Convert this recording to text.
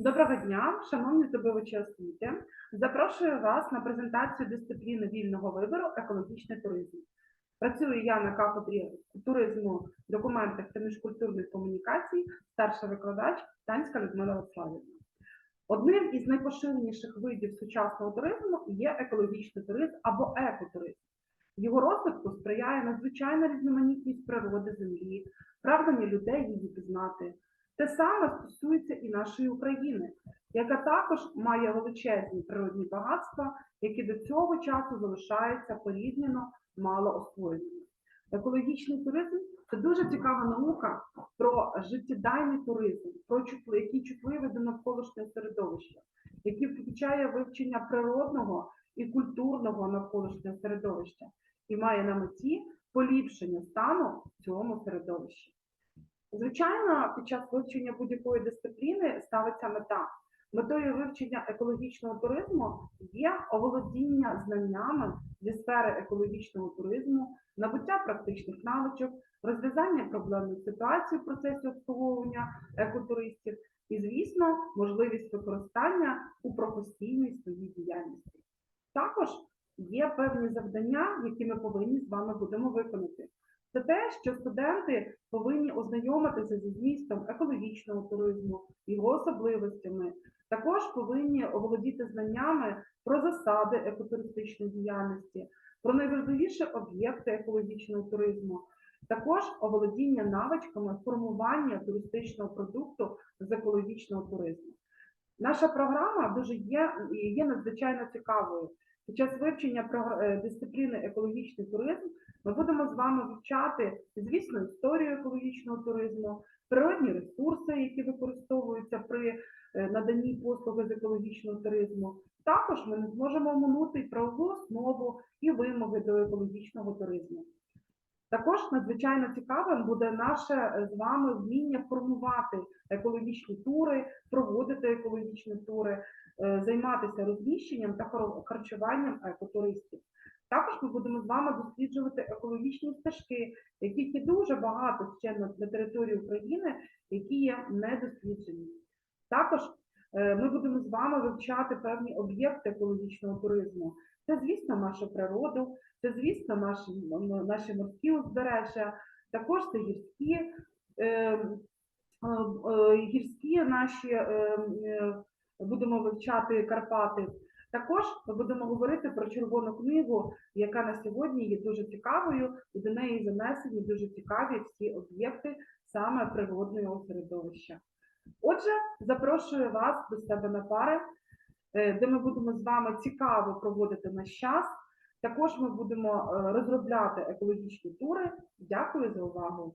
Доброго дня, шановні здобувачі освіти. Запрошую вас на презентацію дисципліни вільного вибору екологічний туризм. Працюю я на кафедрі туризму, документів та міжкультурних комунікацій, старша викладач Танська Людмила Вацлавівна. Одним із найпоширеніших видів сучасного туризму є екологічний туризм або екотуризм. Його розвитку сприяє надзвичайна різноманітність природи землі, прагнення людей її пізнати. Те саме стосується і нашої України, яка також має величезні природні багатства, які до цього часу залишаються порівняно мало освоєними. Екологічний туризм це дуже цікава наука про життєдайний туризм, про чутли- який чутливий до навколишнього середовища, який включає вивчення природного і культурного навколишнього середовища і має на меті поліпшення стану в цьому середовищі. Звичайно, під час вивчення будь-якої дисципліни ставиться мета. Метою вивчення екологічного туризму є оволодіння знаннями зі сфери екологічного туризму, набуття практичних навичок, розв'язання проблемних ситуацій в процесі обслуговування екотуристів і, звісно, можливість використання у професійній своїй діяльності. Також є певні завдання, які ми повинні з вами будемо виконати. Це те, що студенти повинні ознайомитися зі змістом екологічного туризму, його особливостями. Також повинні оволодіти знаннями про засади екотуристичної діяльності, про найважливіші об'єкти екологічного туризму, також оволодіння навичками формування туристичного продукту з екологічного туризму. Наша програма дуже є, є надзвичайно цікавою. Під час вивчення е, дисципліни екологічний туризм ми будемо з вами вивчати, звісно, історію екологічного туризму, природні ресурси, які використовуються при е, наданні послуги з екологічного туризму. Також ми не зможемо оминути правову основу і вимоги до екологічного туризму. Також надзвичайно цікавим буде наше е, з вами вміння формувати екологічні тури, проводити екологічні тури, е, займатися розміщенням та хар- харчуванням екотуристів. Також ми будемо з вами досліджувати екологічні стежки, яких є дуже багато ще на, території України, які є недосліджені. Також ми будемо з вами вивчати певні об'єкти екологічного туризму. Це, звісно, нашу природу, це, звісно, наші, наші морські узбережжя, також це гірські, е, е, е, гірські наші е, е, будемо вивчати Карпати. Також ми будемо говорити про червону книгу, яка на сьогодні є дуже цікавою, і до неї занесені дуже цікаві всі об'єкти саме природного середовища. Отже, запрошую вас до себе на пари, е, де ми будемо з вами цікаво проводити наш час. Також ми будемо е, розробляти екологічні тури. Дякую за увагу.